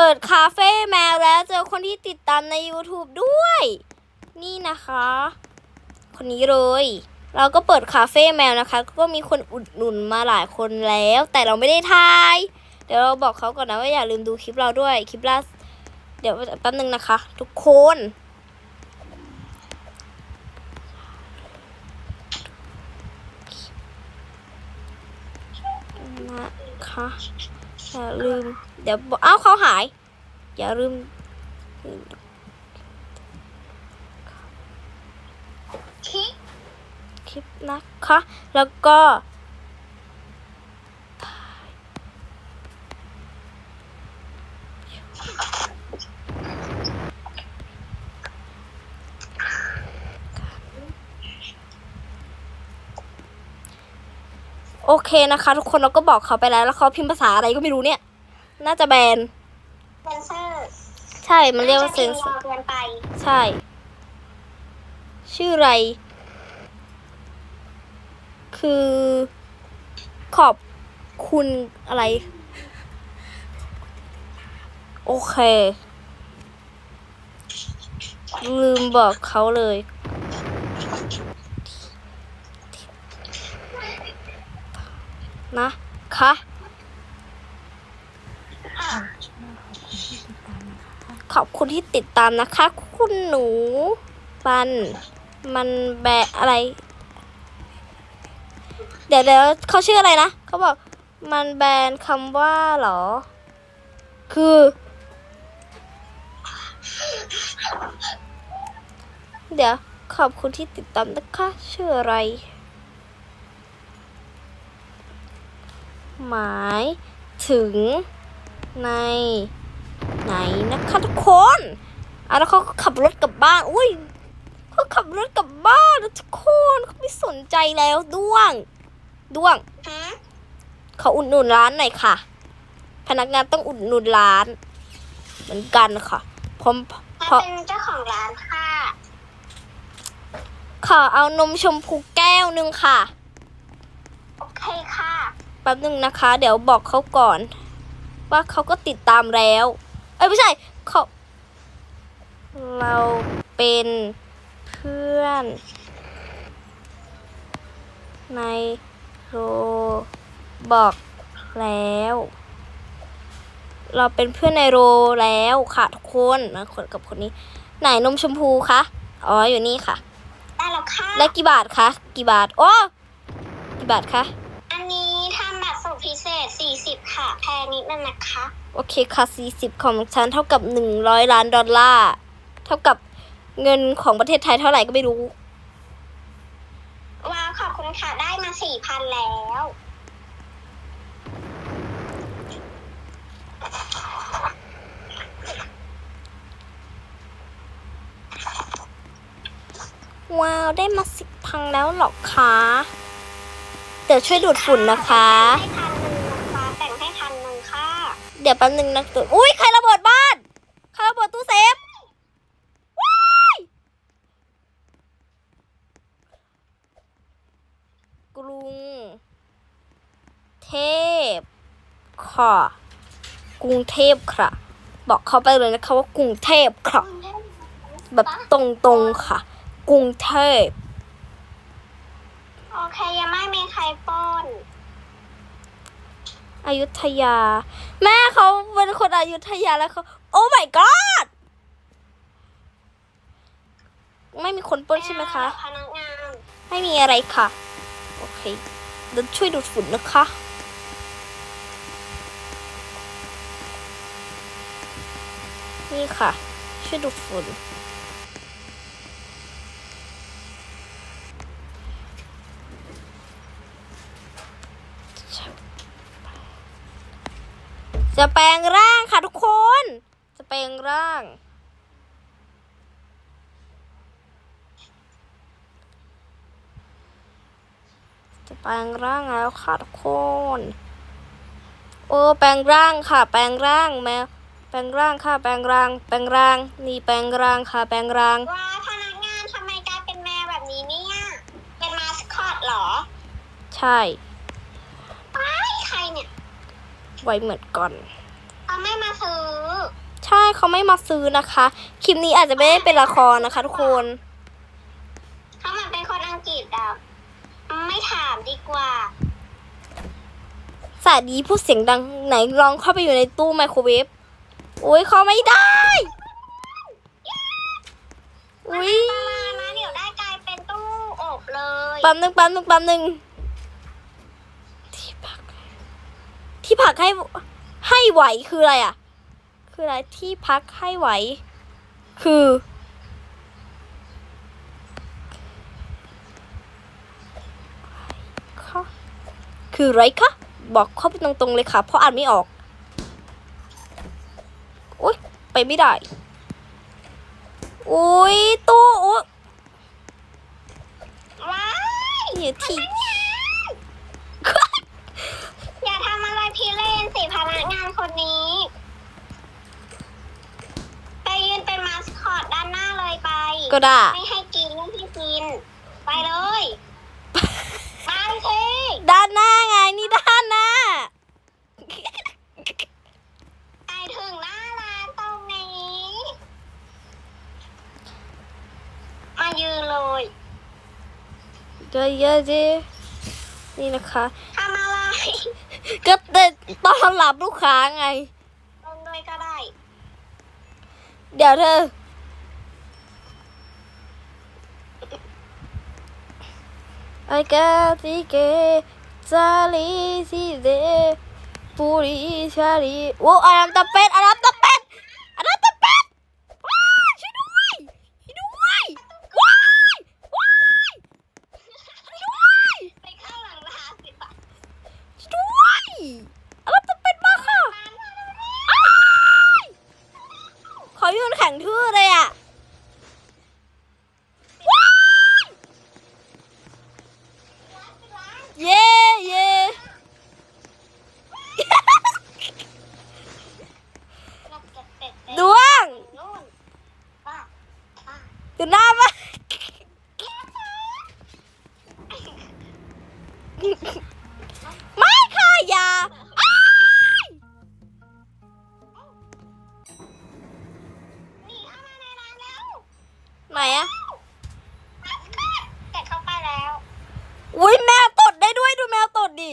เปิดคาเฟ่แมวแล้วเจอคนที่ติดตามใน YouTube ด้วย นี่นะคะ คนนี้เลย เราก็เปิดคาเฟ่แมวนะคะ ก็มีคนอุดหนุนมาหลายคนแล้ว แต่เราไม่ได้ทาย เดี๋ยวเราบอกเขาก่อนนะว่าอย่าลืมดูคลิปเราด้วยคลิปล่าเดี๋ยวแป๊บนึงนะคะ ทุกคนนะคะอย่าลืม ดี๋ยวบอกอ้าวเขาหาย อย่าลืมคลิกคลิปนะคะ แล้วก็โอเคนะคะ ทุกคนเราก็บอกเขาไปแล้วแล้วเขาพิมพ์ภาษาอะไรก็ไม่รู้เนี่ย น่าจะแบนเซนเซอร์ใช่มันเรียกว่าเซนเซอร์เกินไป ใช่ ชื่ออะไร คือขอบคุณอะไร โอเค ลืมบอกเขาเลยนะคะ ขอบคุณที่ติดตามนะคะ คุณหนูปันมันแบะอะไร เดี๋ยวเดี๋ยวเขาชื่ออะไรนะเขาบอกมันแบนคำว่าหรอ คือ เดี๋ยวขอบคุณที่ติดตามนะคะ ชื่ออะไร หมายถึงใน ไหนนะคะทุกคนอะแล้วเขาก็ขับรถกลับบ้าน อุ้ยเขาขับรถกลับบ้านแล้วทุกคนเขาไม่สนใจแล้วด้วง ด้วงฮะเขาอุดหนุนร้านหน่อยค่ะ พนักงานต้องอุดหนุนร้าน เหมือนกันค่ะเพราะมาเพราะเป็นเจ้าของร้านค่ะ ขอเอานมชมพูแก้วหนึ่งค่ะ โอเคค่ะ แป๊บหนึ่งนะคะ เดี๋ยวบอกเขาก่อน ว่าเขาก็ติดตามแล้ว เอ้ยไม่ใช่เขาเราเป็นเพื่อน ในโรบอกแล้ว เราเป็นเพื่อนในโรแล้วค่ะทุกคนนะคนกับคนนี้ ไหนนมชมพูคะอ๋ออยู่นี่ค่ะ ได้แล้วค่ะและกี่บาทคะกี่บาทโอ้กี่บาทคะอันนี้ทำแบบส่งพิเศษ 40 ค่ะ แพงนิดนึงนะคะ โอเคค่ะ 40 ของฉันเท่ากับ 100 ล้านดอลลาร์ เท่ากับเงินของประเทศไทยเท่าไหร่ก็ไม่รู้ ว้าว ขอบคุณค่ะ ได้มา 4,000 แล้ว ว้าว ได้มาสิบพังแล้วเหรอคะ เดี๋ยวช่วยดูดฝุ่นนะคะให้พันหนึ่งนะคะ ดี๋ยวแป๊บนึงนะตัวอุ้ยใครระเบิดบ้าน ใครระเบิดตู้เซฟกรุง เทพ ค่ะ กรุงเทพค่ะ บอกเขาไปเลยนะคะว่ากรุงเทพค่ะ แบบตรงๆค่ะ กรุงเทพ โอเคยังไม่มีใคร อยุธยา แม่เขาเป็นคนอยุธยาแล้วเขาโอ้ my god ไม่มีคนปล้นใช่ไหมคะพนักงานไม่มีอะไรค่ะ โอเคเดี๋ยวช่วยดูดฝุ่นนะคะนี่ค่ะ ช่วยดูดฝุ่น จะแปลงร่างค่ะทุกคน จะแปลงร่าง จะแปลงร่างแล้วค่ะทุกคน โอ้แปลงร่างค่ะ แปลงร่างแมวแปลงร่างค่ะ แปลงร่าง แปลงร่าง นี่แปลงร่างค่ะ แปลงร่าง ว้าพนักงานทำไมกลายเป็นแมวแบบนี้เนี่ย เป็นมาสคอตเหรอ ใช่ ไอ้ใครเนี่ยไว้เหมือนก่อน เขาไม่มาซื้อ ใช่เขาไม่มาซื้อนะคะ คลิปนี้อาจจะไม่ได้เป็นละครนะคะ ทุกคน เขามาเป็นคนอังกฤษอะไม่ถามดีกว่าสวัสดีพูดเสียงดังไหนลองเข้าไปอยู่ในตู้ไมโครเวฟโอ้ยเข้าไม่ได้ อุ้ยตารางนะเดี๋ยวได้กลายเป็นตู้อบเลย ปั๊มหนึ่งปั๊มหนึ่งปั๊มหนึ่งที่พัก ที่พักให้ให้ไหวคืออะไรอะ คืออะไรที่พักให้ไหว คือค่ะคือไรคะ บอกเข้าไปตรงๆเลยค่ะ เพราะอ่านไม่ออกโอ๊ยไปไม่ได้โอ๊ยตู้โอ๊ยว้ายอย่ที อย่าทำอะไรพี่เล่นสิพนักงาน คนนี้ ไปยืนเป็นมาสคอตด้านหน้าเลยไป ก็ได้ ไม่ให้กินไม่ให้กิน ไปเลยไปสิด้านหน้าไงนี่ด้านหน้า ไปถึงหน้าร้านตรงนี้ มายืนเลยเดี๋ยวเยอะดินี่นะคะ ทำอะไร ก็จะ ต้อนรับลูกค้าไงลงด้วยก็ได้ เดี๋ยวเธอ I got the gay จาลีสิเดปุริชาลีโอ้อารัมตะเป็ดอารัมตะ ดูหน้ามาไม่ค่ะอย่าอ้ายหนีเข้ามาในร้านแล้วไหนอะมาสคอตเก็ตเข้าไปแล้ว อุ้ยแมวตดได้ด้วยดูแมวตดดิ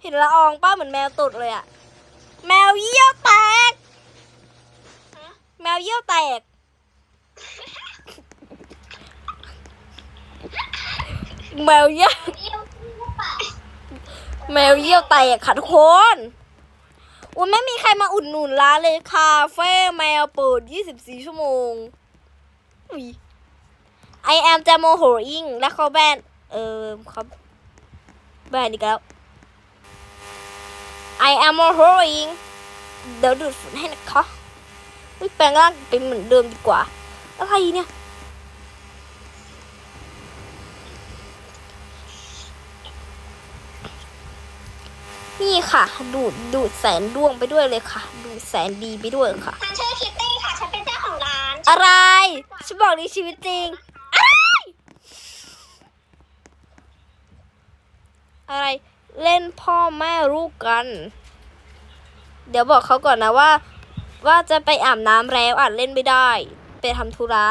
เห็นละอองป้าเหมือนแมวตดเลยอะแมวเยี่ยวแตกฮะ แมวเยี่ยวแตก แมวเยี่ยวแมวเยี่ยวแตกค่ะทุกคนอุ้ยไม่มีใครมาอุดหนุนร้านเลยคาเฟ่แมวเปิด 24 ชั่วโมงอุ๊ย I am Jamo h o r i n g และเขาแบน เออเขาแบนอีกแล้ว I am h o r i n g เดี๋ยวดูดฝุ่นให้นะคะ อุ๊ยแปลงร่างเป็นเหมือนเดิมดีกว่า อะไรเนี่ย นี่ค่ะ ดูดดูดแสนดวงไปด้วยเลยค่ะ ดูดแสนดีไปด้วยค่ะ ฉันชื่อคิตตี้ค่ะ ฉันเป็นเจ้าของร้าน อะไร ฉันบอกในชีวิตจริง อะไรอะไรเล่นพ่อแม่ลูกกัน เดี๋ยวบอกเขาก่อนนะว่า ว่าจะไปอาบน้ำแล้วอาจเล่นไม่ได้ ไปทำธุระ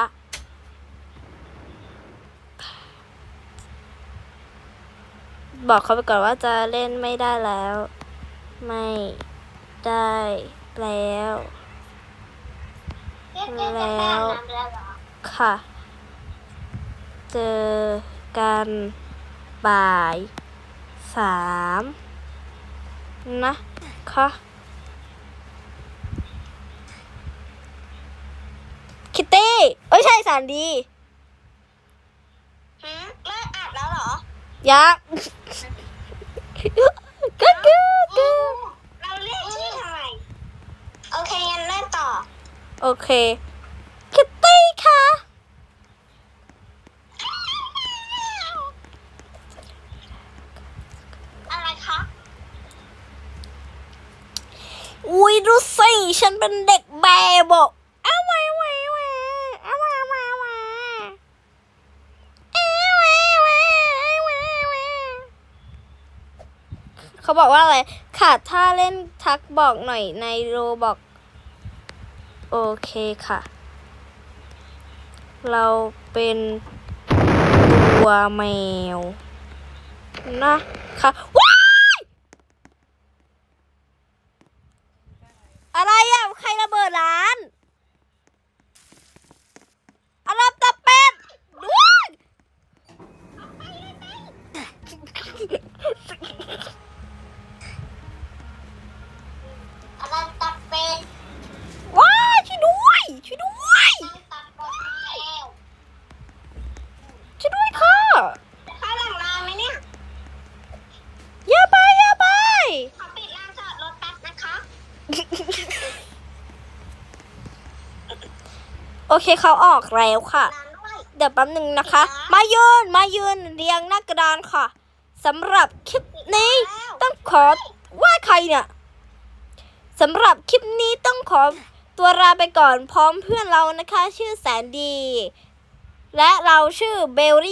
บอกเขาไปก่อนว่าจะเล่นไม่ได้แล้ว ไม่ได้แล้ว แล้วค่ะ เจอกันบ่ายสามนะคะ ตตี้เอ้ยใช่สารดีฮะเลิกอาบแล้วเหรอยักษ์ก็คืออืมเราเรียกชื่อทำไมโอเคงั้นเริ่มต่อ โอเค คิตตี้ค่ะอะไรคะ อุ้ยดูสิฉันเป็นเด็กแบบบอกเอาไว้ไว้ไว้เอาไว้ไว้ไว้ เอาไว้ไว้ไว้ไว้เขาบอกว่าอะไรค่ะถ้าเล่นทักบอกหน่อยในโรบอกโอเคค่ะ เราเป็นตัวแมวนะคะว้ายอะไรอะ ใครระเบิดร้านอารมณ์ตะเป็ดด้วย อะไรตัดเป็ด ว้ายช่วยด้วยช่วยด้วย ตัดเป็ดแล้ว ช่วยด้วยค่ะ เข้าหลังร้านไหมเนี่ย อย่าไปอย่าไป ขอปิดลานจอดรถแป๊บนะคะ โอเคเขาออกแล้วค่ะร้านด้วยเดี๋ยวแป๊บหนึ่งนะคะ มายืนมายืนเรียงหน้ากระดานค่ะสำหรับคลิปนี้แล้วต้องขอว่าใครเนี่ยสำหรับคลิปนี้ต้องขอตัวลาไปก่อนพร้อมเพื่อนเรานะคะ ชื่อแสนดี และเราชื่อเบลลี่